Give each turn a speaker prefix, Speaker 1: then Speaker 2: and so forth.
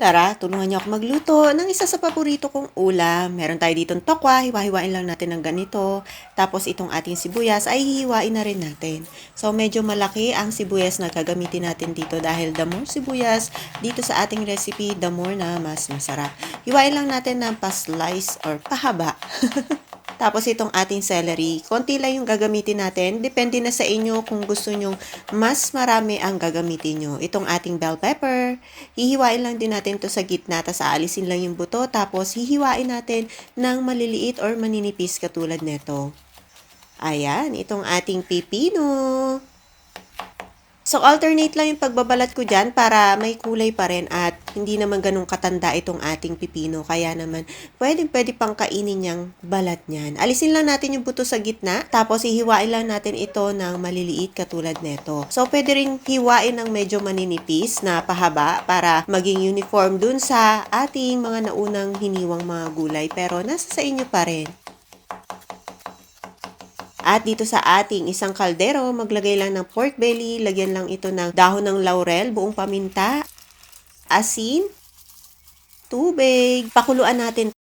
Speaker 1: Tara, tulungan niyo ako magluto ng isa sa paborito kong ulam. Meron tayo ditong tokwa, hiwa-hiwain lang natin ng ganito. Tapos itong ating sibuyas ay hihiwain na rin natin. So medyo malaki ang sibuyas na gagamitin natin dito dahil the more sibuyas dito sa ating recipe, the more na mas masarap. Hiwain lang natin ng pa-slice or pahaba. Tapos itong ating celery, konti lang yung gagamitin natin. Depende na sa inyo kung gusto nyong mas marami ang gagamitin nyo. Itong ating bell pepper, hihiwain lang din natin to sa gitna, tapos aalisin lang yung buto, tapos hihiwain natin ng maliliit or maninipis katulad neto. Ayan, itong ating pipino. So, alternate lang yung pagbabalat ko dyan para may kulay pa rin at hindi naman ganun katanda itong ating pipino. Kaya naman, pwede pwede pang kainin niyang balat niyan. Alisin lang natin yung buto sa gitna, tapos hihiwain lang natin ito ng maliliit katulad neto. So, pwede rin hiwain ng medyo maninipis na pahaba para maging uniform dun sa ating mga naunang hiniwang mga gulay. Pero nasa sa inyo pa rin. At dito sa ating isang kaldero, maglagay lang ng pork belly, lagyan lang ito ng dahon ng laurel, buong paminta, asin, tubig, pakuluan natin